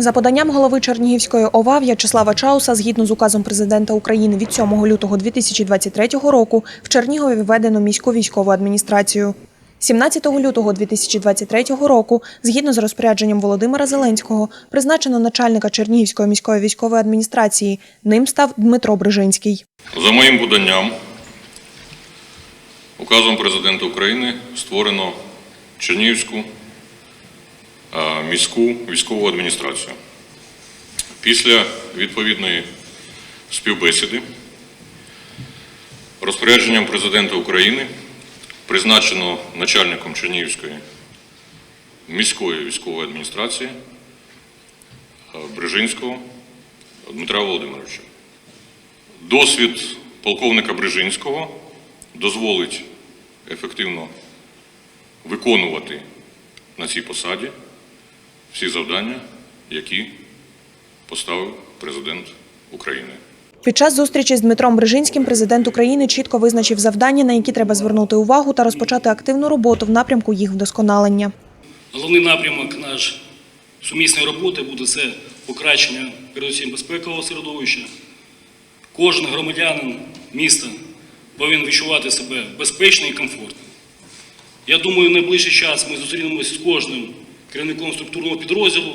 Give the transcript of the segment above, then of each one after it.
За поданням голови Чернігівської ОВА В'ячеслава Чауса, згідно з указом президента України від 7 лютого 2023 року, в Чернігові введено міську військову адміністрацію. 17 лютого 2023 року, згідно з розпорядженням Володимира Зеленського, призначено начальника Чернігівської міської військової адміністрації. Ним став Дмитро Брижинський. За моїм поданням, указом президента України створено Чернігівську міську військову адміністрацію. Після відповідної співбесіди розпорядженням президента України призначено начальником Чернігівської міської військової адміністрації е, Брижинського Дмитра Володимировича. Досвід полковника Брижинського дозволить ефективно виконувати на цій посаді всі завдання, які поставив президент України. Під час зустрічі з Дмитром Брижинським президент України чітко визначив завдання, на які треба звернути увагу та розпочати активну роботу в напрямку їх вдосконалення. Головний напрямок наш сумісної роботи буде це покращення передусім безпекового середовища. Кожен громадянин міста повинен відчувати себе безпечно і комфортно. Я думаю, в найближчий час ми зустрінемося з кожним керівником структурного підрозділу,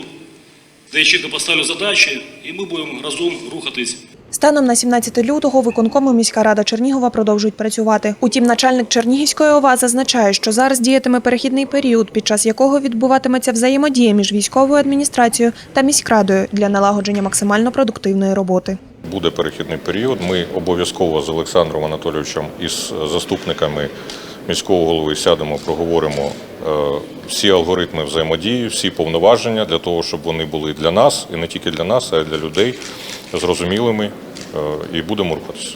де я чітко поставлю задачі, і ми будемо разом рухатись Станом на 17 лютого виконкому міська рада Чернігова продовжують працювати. Утім, начальник Чернігівської ОВА зазначає, що зараз діятиме перехідний період, під час якого відбуватиметься взаємодія між військовою адміністрацією та міськрадою для налагодження максимально продуктивної роботи. Буде перехідний період. Ми обов'язково з Олександром Анатолійовичем і з заступниками міського голови сядемо, проговоримо всі алгоритми взаємодії, всі повноваження для того, щоб вони були для нас і не тільки для нас, а й для людей зрозумілими е, і будемо рухатися.